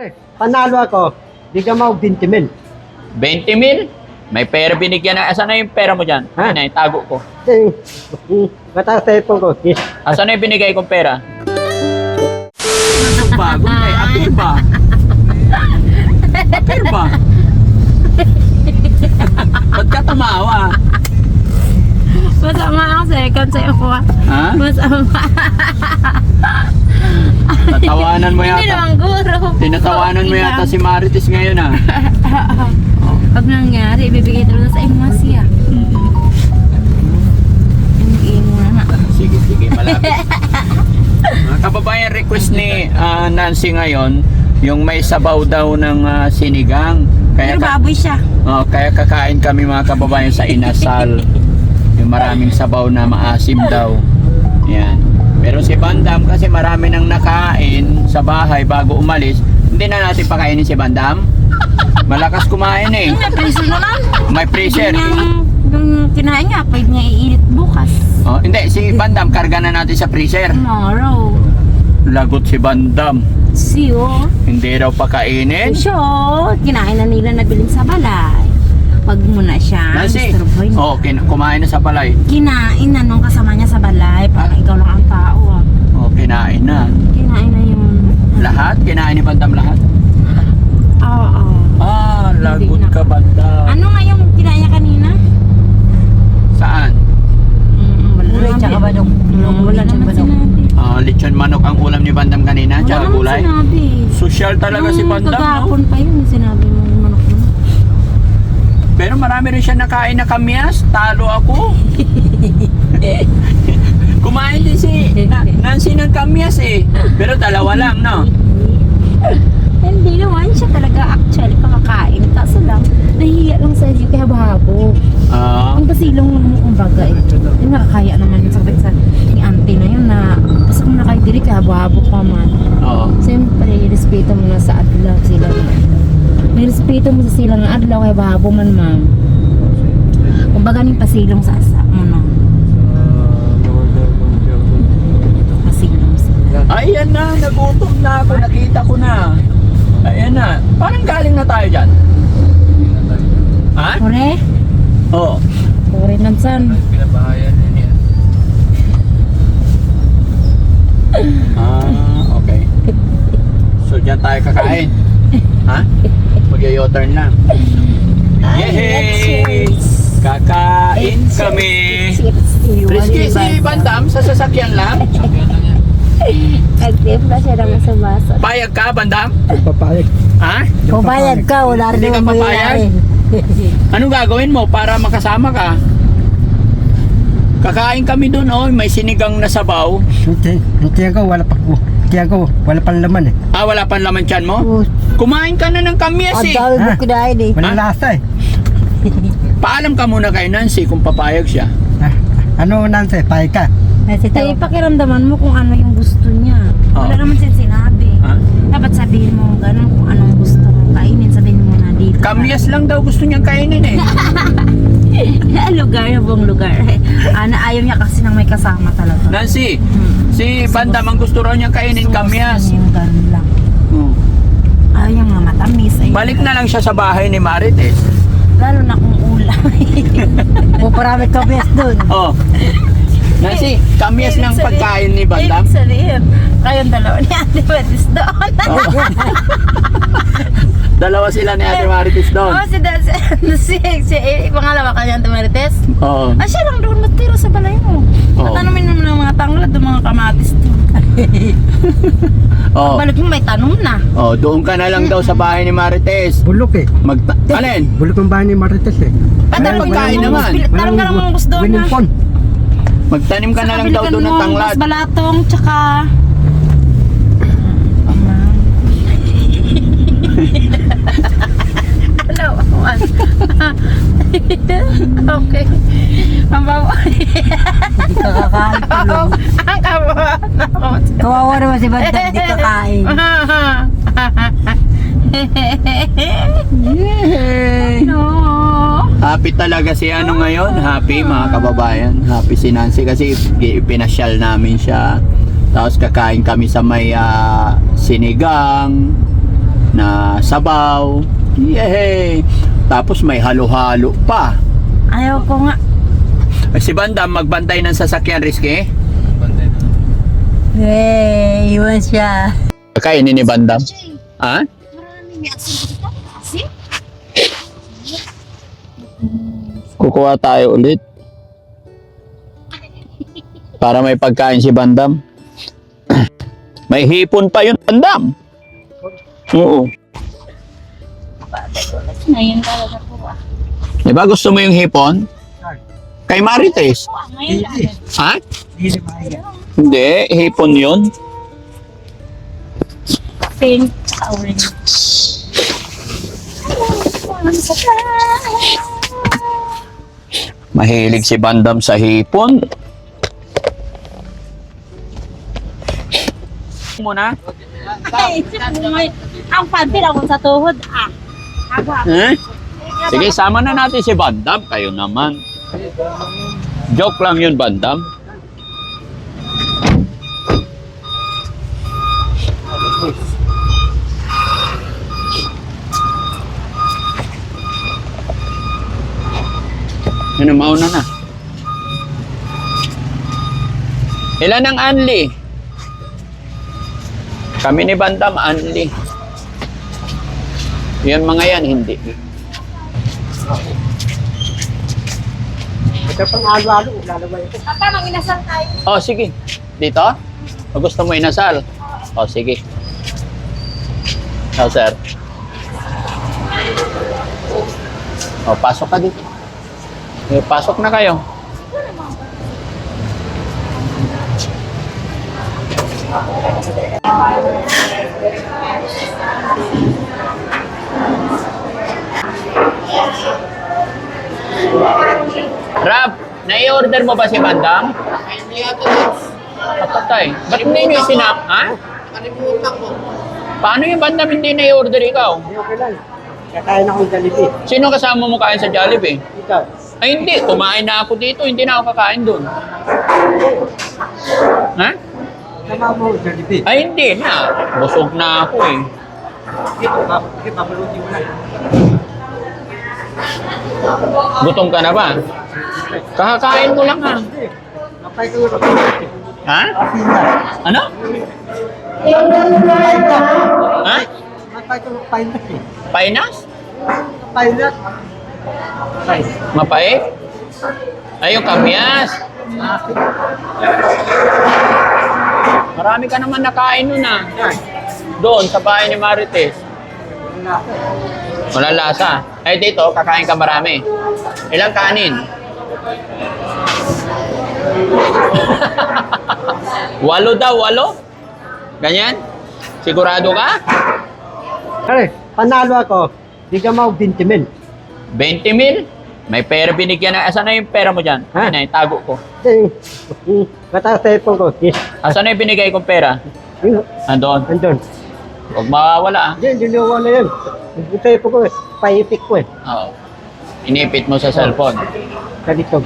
Eh, panalo ako, di ka mau 20 mil. 20 mil? May pera binigyan na. Asan na yung pera mo dyan? Ha? Ayun na, itago ko. Eh, mm, Mata sa cellphone ko. Asan na yung binigay kong pera? Ano bago na eh? Apir ba? Apir ba? Ba't ka tumawa? Masama ang second sa'yo ko. ah. Ha? Masama. Tatawanan mo Hindi yata. naman guro. Tinatawanan mo yata si Marites ngayon ah. Pag nangyari, ibibigay talaga sa inyo siya. Hindi mo na. Sige, sige, malapit. Mga kababayan, request ni ah, Nancy ngayon, yung may sabaw daw ng ah, sinigang. Kaya, Pero ka- baboy siya. oh, kaya kakain kami mga kababayan sa inasal. yung maraming sabaw na maasim daw. Yan. Pero si Bandam kasi marami nang nakain sa bahay bago umalis, hindi na natin pakainin si Bandam. Malakas kumain eh. May preso mo lang. May pressure. Yung, kinain niya, pwede niya iinit bukas. Oh, hindi, si Bandam, karga na natin sa freezer. Tomorrow. Lagot si Bandam. Siyo. Hindi raw pakainin. Siyo. Kinain na nila na bilhin sa balay. Pag muna siya, Nancy, Mr. Boy. oh, kin- kumain na sa palay. Kinain na nung kasama niya sa balay. Parang ikaw lang ang tao. ah. Oh, kinain na. Kinain na yung... Lahat? Kinain ni Bandam lahat? Oo. Ah, lagot Hindi na. ka Bandam. Ano nga yung kinain niya kanina? Saan? Mm, wala Gulay tsaka. Mm, wala naman sinabi. Ah, lechon manok ang ulam ni Bandam kanina, Wala tsaka naman gulay. sinabi. Social talaga si Nung Bandam, no? Kagapon pa yun, sinabi Pero marami rin siya nakain na kamyas. Talo ako. Kumain din si na, Nancy ng kamyas eh. Pero dalawa lang, no? Hindi naman siya talaga actually kumakain. Kaso lang, nahihiya lang sa iyo kaya babo. Ah, Ang pasilong mo kumbaga eh. Yung nakakaya naman sa sa ni auntie na yun na basta kung nakaidiri kaya babo ka man. oo. Siyempre, respeto mo na sa adlaw sila. May respeto mo sa sila nga adlaw kaya babo man ma'am. Kumbaga ning pasilong sa asa mo no. Pasilong sila. Ayan na, nagutom na ako, nakita ko na. Ayan na, parang galing na tayo dyan. Ha? Kore? Oo. Kore nansan. Ah, okay. So dyan tayo kakain. Ha? Mag-u-turn lang. Yay! Kakain kami! Risky si Bandam sa sasakyan lang. Nag-timpla siya naman sa baso. Payag ka, Bandam? Papayag. Ha? Pumayag ka, wala rin naman papayag? Anong gagawin mo para makasama ka? Kakain kami doon, oh, may sinigang na sabaw. Hindi, hindi ako, wala pa ko. Hindi ako, wala pang laman eh. Ah, wala pang laman tiyan mo? Oh, Kumain ka na ng kamyas Ang eh. dami mo kinain eh. Wala Ha? lasa eh. Paalam ka muna kay Nancy kung papayag siya. Ah, ano Nancy, payag ka? Nasi Tay, tao. pakiramdaman mo kung ano yung gusto niya. Wala Oo. naman siya sinabi. Ha? Dapat sabihin mo ganun kung anong gusto mo kainin. Sabihin mo na dito. Kamyas lang daw gusto niyang kainin eh. lugar, buong lugar. Ana, ayaw niya kasi nang may kasama talaga. Nancy, Hmm. si Bandam ang gusto raw niyang kainin kamyas. gusto niya yung ganun lang. Oh. Ayaw niya nga matamis. Ayaw. Balik na lang siya sa bahay ni Marites. Lalo na kung ulam. Puparami ka bes doon. Oh. Nancy, kamyas ng pagkain ni Bandam. Ibig sabihin, kayong dalawa ni Ate Betis doon. Oh. Dalawa sila ni Ate Marites doon. Oh, si, da, si, si, si, eh, pangalawa kanya Ate Marites. Oo. Ah, siya lang doon matiro sa balay mo. Oo. Tatanomin mo ng mga tanglad, ng mga kamatis doon. Oh. Balik mo may tanong na. Oh, doon ka na lang daw sa bahay ni Marites. Bulok eh. Magta Alin? Bulok ang bahay ni Marites eh. Ano pagkain naman? Tanong ka naman gusto doon na. Winipon. Magtanim ka na lang daw doon ng tanglad. Mas balatong, tsaka... Ano? okay. Ang bawa. Hindi ka kakain tulog. Ang kawa. Kawawa naman si Banda, hindi kakain. No. Happy talaga si ano ngayon. Happy mga kababayan. Happy si Nancy kasi ipinasyal namin siya. Tapos kakain kami sa may ah, sinigang sabaw. Yay! Tapos may halo-halo pa. Ayaw ko nga. Si Bandam, magbantay ng sasakyan, Rizky. Eh, iwan siya. Kainin ni Bandam. Ha? Kukuha tayo ulit. Para may pagkain si Bandam. May hipon pa yun, Bandam. Oo. Ngayon talaga po ah. Di ba gusto mo yung hipon? Kay Marites. Ha? Hindi hipon yun. Pink sa orange. Mahilig si Bandam sa hipon. Muna? Ay, ang pantil ako sa tuhod ah. Ako ako. Eh? Sige, sama na natin si Bandam. Kayo naman. Joke lang yun, Bandam. Ano, mauna na. Ilan ang anli? Kami ni Bandam, anli. Yan mga yan, hindi. Ito pang halo-halo, lalaway ko. Papa, mag-inasal tayo. Oh, sige. Dito? O gusto mo inasal? Oh, sige. Oh, sir. Oh, pasok ka dito. Eh, pasok na kayo. Rab, nai-order mo ba si Bandam? Hindi ata Patay. Ba't hindi nyo sinap? Ha? Nakalimutan ko. Paano yung Bandam hindi nai-order ikaw? Hindi okay lang. Kakain akong Jollibee. Sino kasama mo kain sa Jollibee? Ikaw. Ay hindi, kumain na ako dito, hindi na ako kakain doon. Ha? Sama mo Jollibee. Ay hindi na, busog na ako eh. Ito, pa- sige, papalutin mo lang. Gutom ka na ba? Kakakain mo lang ha. Ko yung Ha? Ano? Ha? Napay ko Mapait? Ay, yung kamyas. Marami ka naman nakain nun ah. Doon, sa bahay ni Marites. Wala. Lasa. Ay, dito, kakain ka marami. Ilang kanin? walo daw, walo? Ganyan? Sigurado ka? Kare, panalo ako. Di ka mau 20 mil. 20 mil? May pera binigyan na. Asan na yung pera mo dyan? Ha? Ay, na, tago ko. Mataas sa ipon ko. Yes. Asan na yung binigay kong pera? Yung, Andon. andun. Huwag mawawala ah. Yan, yun yung wala yan. Yung ipon ko. Paipik ko eh. Oo. Inipit mo sa cellphone. Sa dito.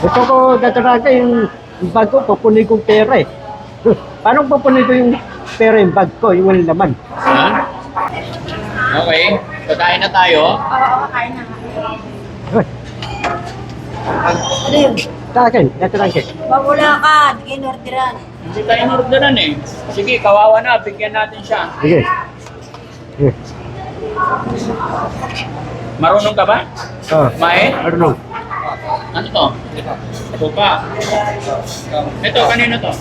Gusto ko dadaraga yung, yung bag ko, pupunin kong pera eh. Paano pupunin ko yung pera yung bag ko, yung walang laman? Okay. Kakain na tayo. Oo, kain na. Sa akin, dadaraga. Mawala ka, di kinordiran. Hindi tayo inorderan eh. Sige, kawawa na. Bigyan natin siya. Sige. Sige. Marunong ka ba? Oh, Kumain? marunong. Ano to? Ito pa. Ito, kanino to?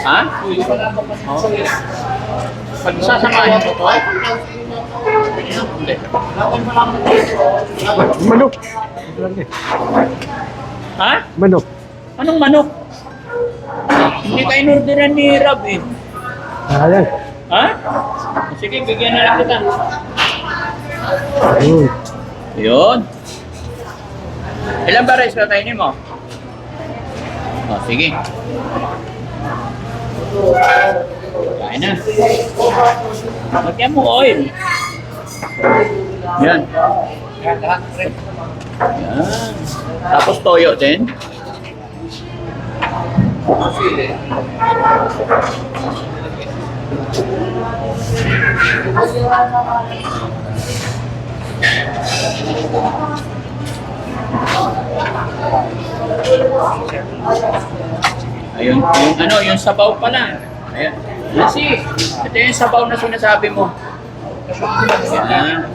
Ha? Oh. Pagsasamahin mo to? Hindi. Manok. Ha? Manok. Anong manok? Hindi ka inorderan ni Rab eh. Ayan. Ha? Sige, bigyan na lang kita. Ayun. Yun. Ilan ba rice kakainin mo? O, sige. Kain na. Lagyan mo oil. Yan. Yan. Tapos toyo din. Ayun, yung ano, yung sabaw pala. Ayan. Kasi, ito yung sabaw na sinasabi mo. Ayan.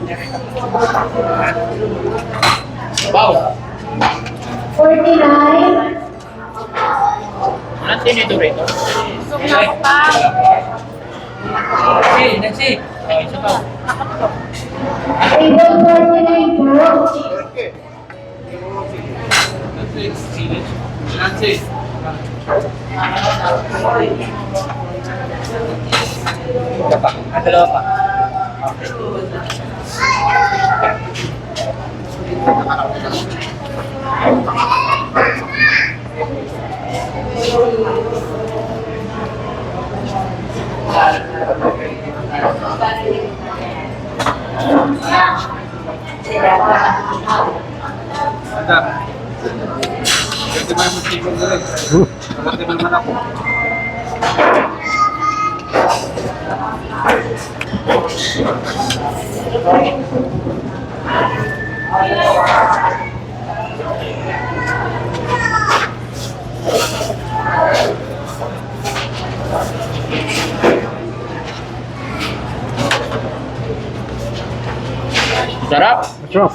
Sabaw. 49. Anong tinito rito? Nancy, Nancy. Ay, sabaw. Table 49 po. Nancy. Dalawa pa. Madam. Sarap.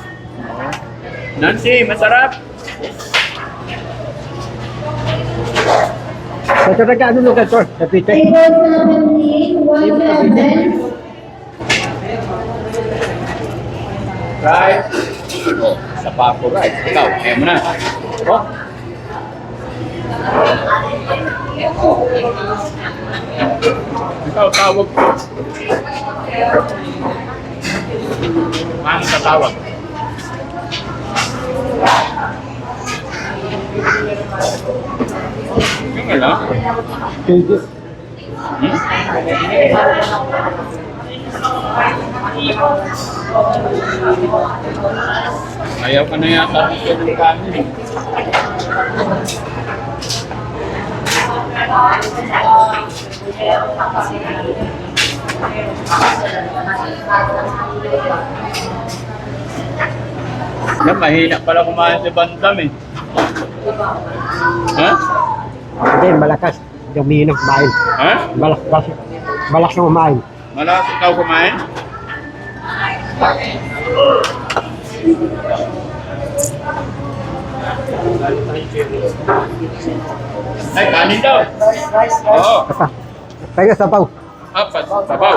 Nancy, masarap. Sa talaga, ano lugar to? Sa Pite? Table 17, 17. Right. Oh, sa papo right. Ikaw, kaya mo na. Oh. Ikaw, tawag ko. Paano sa tawag? Yung. Hmm? Ayaw ka na yata. Na, mahina pala kumain si Bandam eh. Ha? Hindi, malakas. Umiinom kumain. Ha? Malakas. Malakas, malakas na kumain. Malakas ikaw kumain? Ay, kanin daw. Oo. Basta. Kaya sabaw. Apat. Sabaw.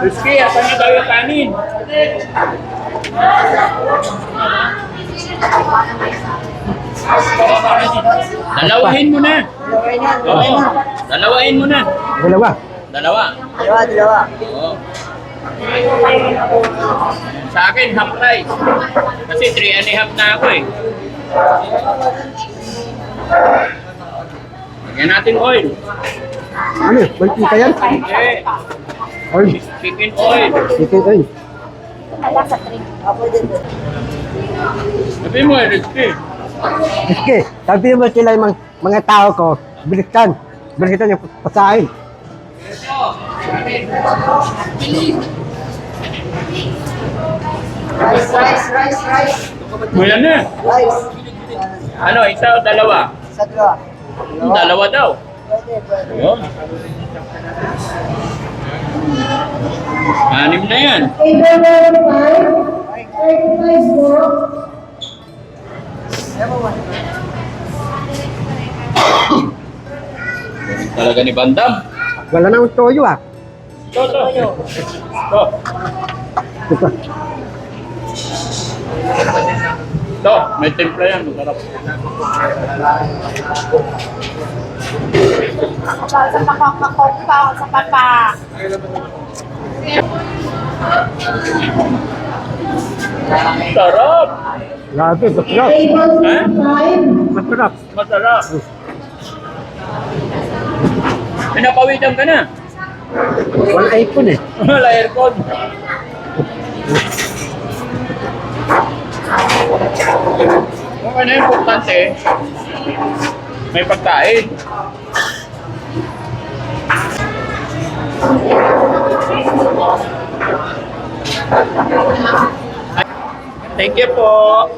Rizky, asan na daw yung kanin? Dalawahin mo na. Oo. Dalawahin mo na. Dalawa. Dalawa. Dalawa, dalawa. Oo. Sa akin, half price. Kasi three and a half na ako eh. Lagyan natin oil. Ano yun? Mantika yan? Eh, Oil. chicken oil. Chicken oil. Sabi mo, eh, Rizky. Iski, sabi mo sila yung mga, mga tao ko, bilisan. Bilisan yung pasahin. Rice, rice, rice, rice. Wala na. Rice. Ano, isa o dalawa? Sa dalawa. Dalawa daw. Pwede, pwede. Yun. Anim na yan. Table 35. 35 po. Talaga ni Bandam. Wala na akong toyo ah. Ito, ito. Ito. Ito. May timpla yan. Masarap. Sa pakakakok pa, sa papa. Sarap! Grabe, masarap. Ha? Masarap. Masarap. Pinapawitan ka na. Wala ipon eh. Wala aircon. Okay na importante, may pagkain. Thank you po.